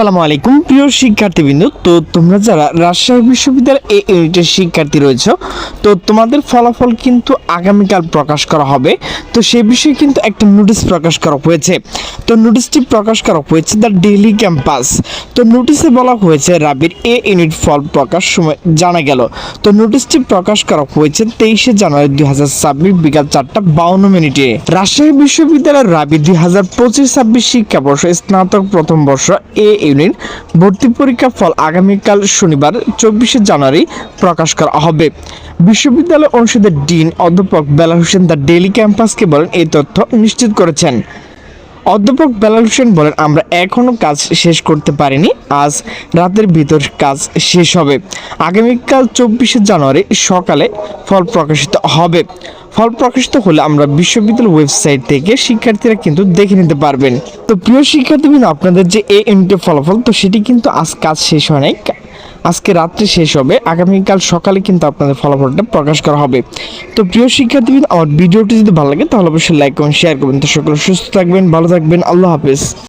আসসালামু আলাইকুম। প্রিয় শিক্ষার্থীবৃন্দ, তো তোমরা যারা রাজশাহী বিশ্ববিদ্যালয়ের এই ইউনিটের শিক্ষার্থী রয়েছে, তো তোমাদের ফলাফল কিন্তু আগামীকাল প্রকাশ করা হবে। তো সেই বিষয়ে কিন্তু একটা নোটিশ প্রকাশ করা হয়েছে। তো নোটিশটি প্রকাশ করা হয়েছে দ্য ডেইলি ক্যাম্পাস তো নোটিশে বলা হয়েছে, রাবির এ ইউনিট ফল প্রকাশ সময় জানা গেল। তো নোটিশটি প্রকাশ করা হয়েছে তেইশে জানুয়ারি দুই হাজার ছাব্বিশ বিকাল চারটা বাউন্ন মিনিটে। রাজশাহী বিশ্ববিদ্যালয়ের রাবি দুই হাজার পঁচিশ ছাব্বিশ শিক্ষাবর্ষ স্নাতক প্রথম বর্ষ এ ইউনিট ভর্তি পরীক্ষার ফল আগামীকাল শনিবার, চব্বিশে জানুয়ারি প্রকাশ করা হবে। বিশ্ববিদ্যালয় অনুষদের ডিন অধ্যাপক বেলা হোসেন দ্য ডেইলি ক্যাম্পাসকে বলেন, এই তথ্য নিশ্চিত করেছেন। অধ্যাপক বেলাল হোসেন বলেন, আমরা এখনও কাজ শেষ করতে পারিনি, আজ রাতের ভিতর কাজ শেষ হবে। আগামীকাল চব্বিশে জানুয়ারি সকালে ফল প্রকাশিত হবে। ফল প্রকাশিত হলে আমরা বিশ্ববিদ্যালয় ওয়েবসাইট থেকে শিক্ষার্থীরা কিন্তু দেখে নিতে পারবেন। তো প্রিয় শিক্ষার্থীবৃন্দ, আপনাদের যে এই ইউনিটের ফলাফল, তো সেটি কিন্তু আজ কাজ শেষ হয় নাই। আজকে রাত্রে শেষ হবে। আগামীকাল সকালে কিন্তু আপনাদের ফলাফলটা প্রকাশ করা হবে। তো প্রিয় শিক্ষার্থীবৃন্দ, আমার ভিডিওটি যদি ভালো লাগে, তাহলে অবশ্যই লাইক করুন শেয়ার করবেন। তো সকলে সুস্থ থাকবেন, ভালো থাকবেন। আল্লাহ হাফেজ।